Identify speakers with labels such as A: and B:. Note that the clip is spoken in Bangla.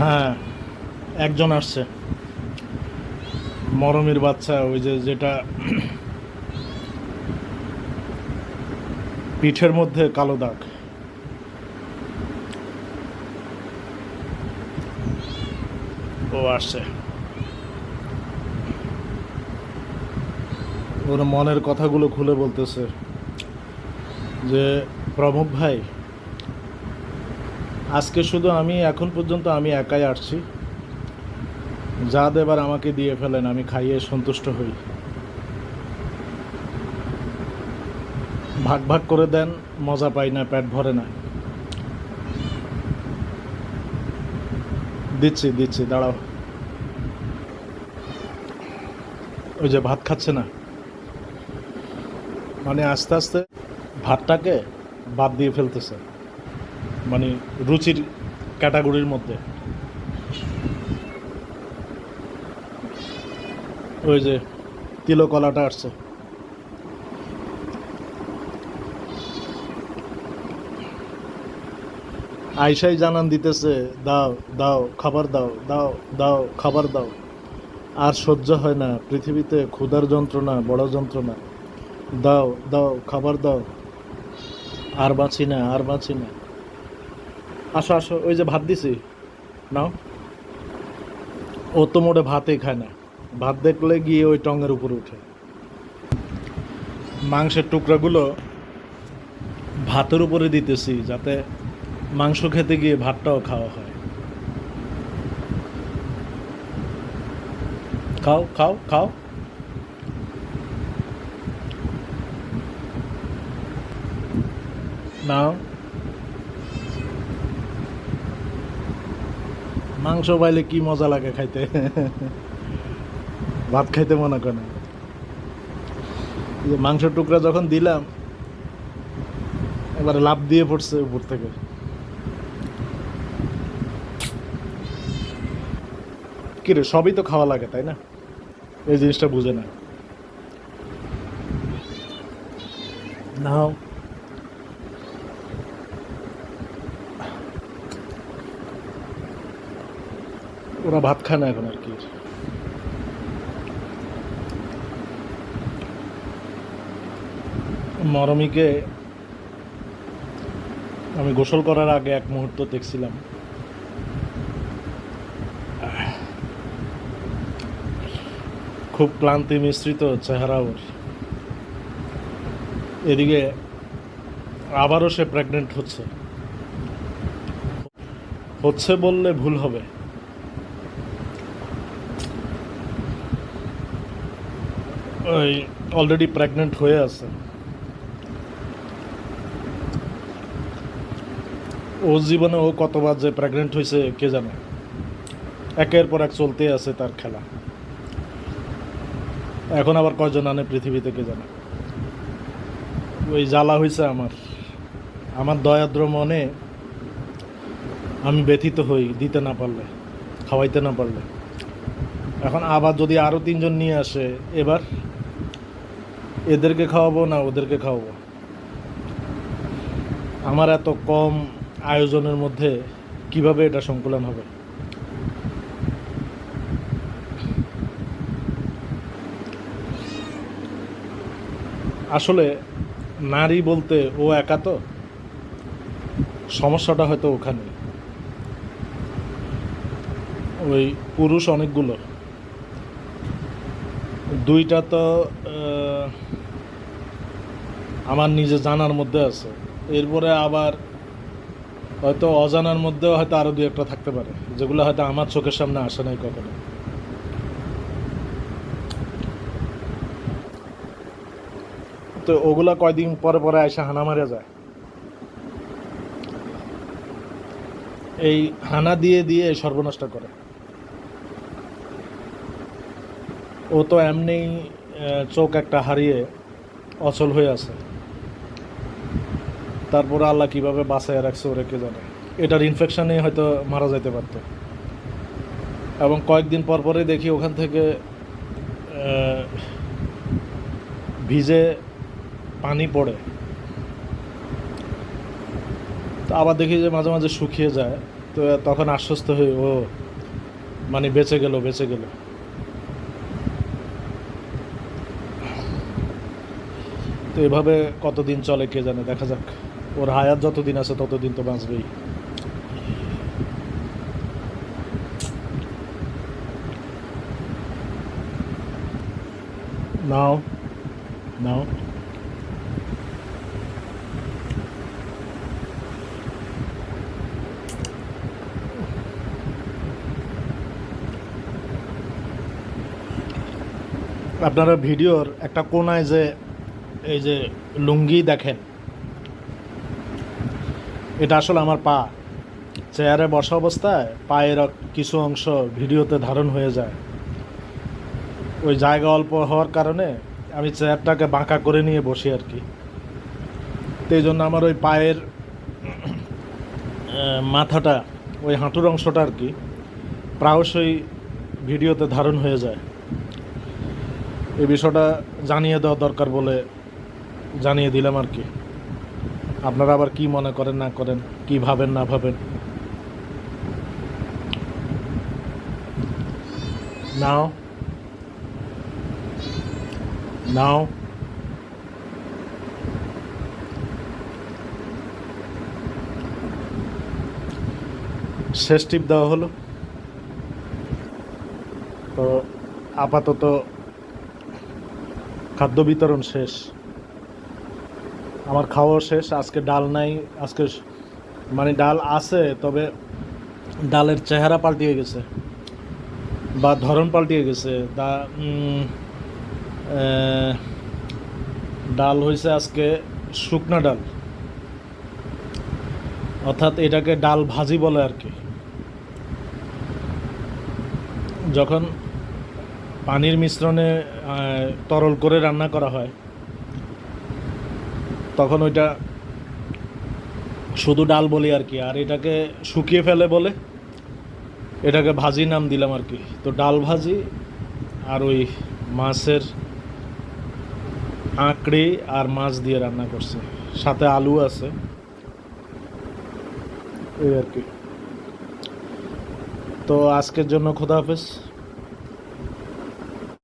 A: হ্যাঁ একজন আসছে। মরমের বাচ্চা, ওই যে যেটা পিঠের মধ্যে কালো দাগ। ও আসছে। ওর মনের কথাগুলো খুলে বলতেছে যে প্রমুখ ভাই আজকে শুধু আমি, এখন পর্যন্ত আমি একাই আসছি। যা দেবার আমাকে দিয়ে ফেলেন, আমি খাইয়ে সন্তুষ্ট হই। ভাগ ভাগ করে দেন, মজা পাই না, পেট ভরে না। দিচ্ছি দিচ্ছি, দাঁড়াও। ওই যে ভাত খাচ্ছে না? মানে আস্তে আস্তে ভাতটাকে বাদ দিয়ে ফেলতেছে। মানে রুচির ক্যাটাগরির মধ্যে। ওই যে তিলকলাটা আসছে। আইসাই জানান দিতেছে, দাও দাও, খাবার দাও দাও দাও, খাবার দাও। আর সহ্য হয় না, পৃথিবীতে ক্ষুধার যন্ত্রণা, বড় যন্ত্রণা। দাও দাও, খাবার দাও। আর বাঁচি না, আর বাঁচি না। আসো আসো, ওই যে ভাত দিছি। নাও। ও তো মোটে ভাতই খায় না। ভাত দেখলে গিয়ে ওই টঙের উপরে উঠে। মাংসের টুকরাগুলো ভাতের উপরে দিতেছি, যাতে মাংস খেতে গিয়ে ভাতটাও খাওয়া হয়। খাও খাও খাও। নাও। মাংস পাইলে কি মজা লাগে খাইতে? ভাত খাইতে মনে করে যে মাংসের টুকরা যখন দিলাম, এবারে লাভ দিয়ে পড়ছে উপর থেকে। কিরে সবই তো খাওয়া লাগে, তাই না? এই জিনিসটা বুঝে না। নাও। ওরা ভাত খায় না এখন আর কি। মরমিকে আমি গোসল করার আগে এক মুহূর্ত দেখছিলাম। খুব ক্লান্তি মিশ্রিত চেহারা ওর। এদিকে আবারও সে প্রেগনেন্ট হচ্ছে। হচ্ছে বললে ভুল হবে। ওই অলরেডি প্রেগনেন্ট হয়ে আছে। ও জীবনে ও কতবার যে প্রেগনেন্ট হয়েছে কে জানে? একের পর এক চলতে আছে তার খেলা। এখন আবার কয়জন আনে পৃথিবীতে, কে জানে? ওই জ্বালা হয়েছে আমার। আমার দয়াদ্র মনে আমি ব্যথিত হই দিতে না পারলে, খাওয়াইতে না পারলে। এখন আবার যদি আরও তিনজন নিয়ে আসে, এবার এদেরকে খাওয়াবো না ওদেরকে খাওয়াবো। আমার এত কম আয়োজনের মধ্যে কীভাবে এটা সংকলন হবে? আসলে নারী বলতে ও একা তো? সমস্যাটা হয়তো ওখানে। ওই পুরুষ অনেকগুলো। দুইটা তো আমার নিজে জানার মধ্যে আছে। এরপরে আবার হয়তো অজানার মধ্যেও হয়তো আরও দু একটা থাকতে পারে, যেগুলো হয়তো আমার চোখের সামনে আসে নাই কখনো। তো ওগুলা কয়দিন পরে পরে এসে হানা মারা যায়। এই হানা দিয়ে দিয়ে সর্বনষ্ট করে। ও তো এমনি চোখ একটা হারিয়ে অচল হয়ে আছে। তারপরে আল্লাহ কীভাবে বাঁচায় রাখছে ওরে কে জানে? এটার ইনফেকশনে হয়তো মারা যাইতে পারতো। এবং কয়েকদিন পর পরে দেখি ওখান থেকে ভিজে পানি পড়ে। তো আবার দেখি যে মাঝে মাঝে শুকিয়ে যায়। তো তখন আশ্বস্ত হয়ে ও মানে বেঁচে গেল বেঁচে গেল। এভাবে কতদিন চলে কে জানে, দেখা যাক। ওর হায়াত যতদিন আছে ততদিন তো বাঁচবেই। নাও নাও। আপনারা ভিডিওর একটা কোনায় যে এই যে লুঙ্গি দেখেন, এটা আসলে আমার পা। চেয়ারে বসা অবস্থায় পায়ের কিছু অংশ ভিডিওতে ধারণ হয়ে যায়। ওই জায়গা অল্প হওয়ার কারণে আমি চেয়ারটাকে বাঁকা করে নিয়ে বসি আর কি। তো এই জন্য আমার ওই পায়ের মাথাটা, ওই হাঁটুর অংশটা আর কি প্রায়শই ভিডিওতে ধারণ হয়ে যায়। এই বিষয়টা জানিয়ে দেওয়া দরকার বলে জানিয়ে দিলাম আর কি। আপনারা আবার কি মনে করেন, না করেন, কি ভাবেন, না ভাবেন? নাও। নাও। শেষ টিপ দেওয়া হলো। তো আপাতত খাদ্য বিতরণ শেষ। আমার খাওয়া শেষ, আজকে ডাল নাই, আজকে মানে ডাল আছে, তবে ডালের চেহারা পাল্টিয়ে গেছে, বা ধরন পাল্টিয়ে গেছে। দা ডাল হয়েছে আজকে শুকনা ডাল। অর্থাৎ এটাকে ডাল ভাজি বলে আর কি। যখন পানির মিশ্রণে তরল করে রান্না করা হয় তখন ওইটা শুধু ডাল বলি আর কি, আর এটাকে শুকিয়ে ফেলে বলে এটাকে ভাজি নাম দিলাম আর কি। তো ডাল ভাজি আর ওই মাছের আঁকড়ি আর মাছ দিয়ে রান্না করছে। সাথে আলু আছে। এই আর কি। তো আজকের জন্য খোদা হাফেজ।